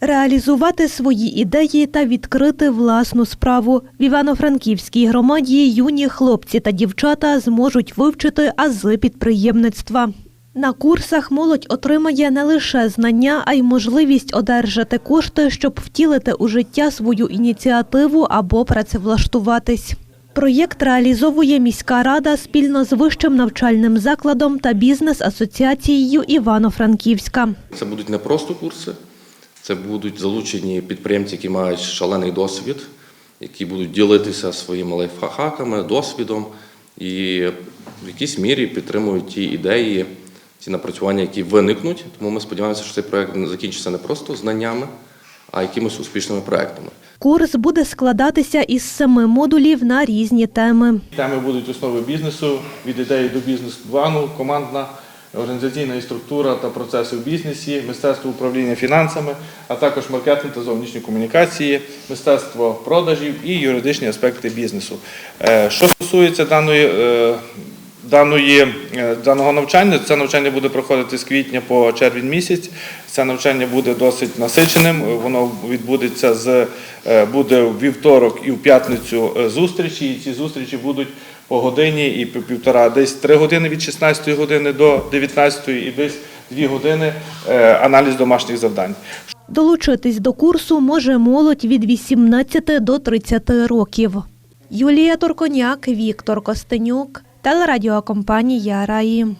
Реалізувати свої ідеї та відкрити власну справу в Івано-Франківській громаді юні хлопці та дівчата зможуть вивчити ази підприємництва. На курсах молодь отримає не лише знання, а й можливість одержати кошти, щоб втілити у життя свою ініціативу або працевлаштуватись. Проєкт реалізовує міська рада спільно з вищим навчальним закладом та бізнес-асоціацією Івано-Франківська. Це будуть не просто курси, це будуть залучені підприємці, які мають шалений досвід, які будуть ділитися своїми лайфхаками, досвідом і в якійсь мірі підтримують ті ідеї, ті напрацювання, які виникнуть. Тому ми сподіваємося, що цей проект не закінчиться не просто знаннями, а якимись успішними проектами. Курс буде складатися із семи модулів на різні теми. Теми будуть основи бізнесу від ідеї до бізнес-плану, командна організаційна і структура та процеси в бізнесі, мистецтво управління фінансами, а також маркетинг та зовнішні комунікації, мистецтво продажів і юридичні аспекти бізнесу. Е, Що стосується даної. е, Даної, е, даного навчання, це навчання буде проходити з квітня по червень місяць. Це навчання буде досить насиченим. Воно відбудеться з буде вівторок і в п'ятницю зустрічі. І ці зустрічі будуть по годині і по півтора, десь три години від 16 години до 19 і десь дві години е, аналіз домашніх завдань. Долучитись до курсу може молодь від 18 до 30 років. Юлія Турконяк, Віктор Костенюк, телерадіокомпанія Раї.